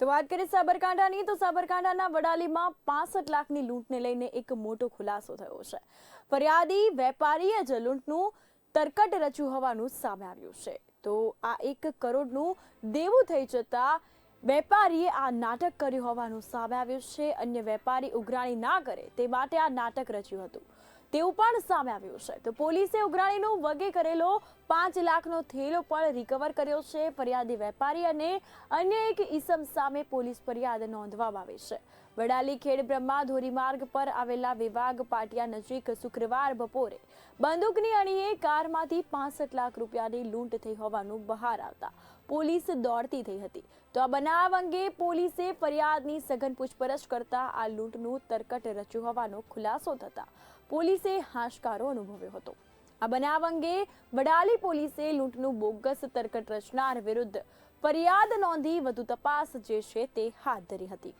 તો વાત કરીએ સાબરકાંઠાની, તો સાબરકાંઠાના વડાલીમાં પાસઠ લાખની લૂંટને લઈને એક મોટો ખુલાસો થયો છે. ફરિયાદી વેપારીએ જ લૂંટનું તરકટ રચ્યું હોવાનું સામે આવ્યું છે. તો આ એક કરોડનું દેવું થઈ જતા વેપારીએ આ નાટક કર્યું હોવાનું સામે આવ્યું છે. અન્ય વેપારી ઉઘરાણી ના કરે તે માટે આ નાટક રચ્યું હતું. તેવું પણ સામે આવ્યું છે. તો પોલીસે ઉઘરાણીનો વગે કરેલો પાંચ લાખનો થેલો પણ રિકવર કર્યો છે. ફરિયાદી વેપારી અને અન્ય એક ઈસમ સામે પોલીસ ફરિયાદ નોંધવામાં આવી છે. વડાલી ખેડ બ્રહ્મા ધોરીમાર્ગ પર આવેલા વિભાગ પાટિયા નજીક શુક્રવાર બપોરે બંદૂકની અણીએ કારમાંથી પાસઠ લાખ રૂપિયાની લૂંટ થઈ હોવાનું બહાર આવતા પોલીસ દોડતી થઈ હતી. તો આ બનાવ અંગે પોલીસે ફરિયાદની સઘન પૂછપરછ કરતા આ લૂંટનું તરકટ રચ્યું હોવાનો ખુલાસો થતા પોલીસે હાશકારો અનુભવ્યો હતો. આ બનાવ અંગે વડાલી પોલીસે લૂંટનું બોગસ તરકટ રચનાર વિરુદ્ધ ફરિયાદ નોંધી વધુ તપાસ જે છે તે હાથ ધરી હતી.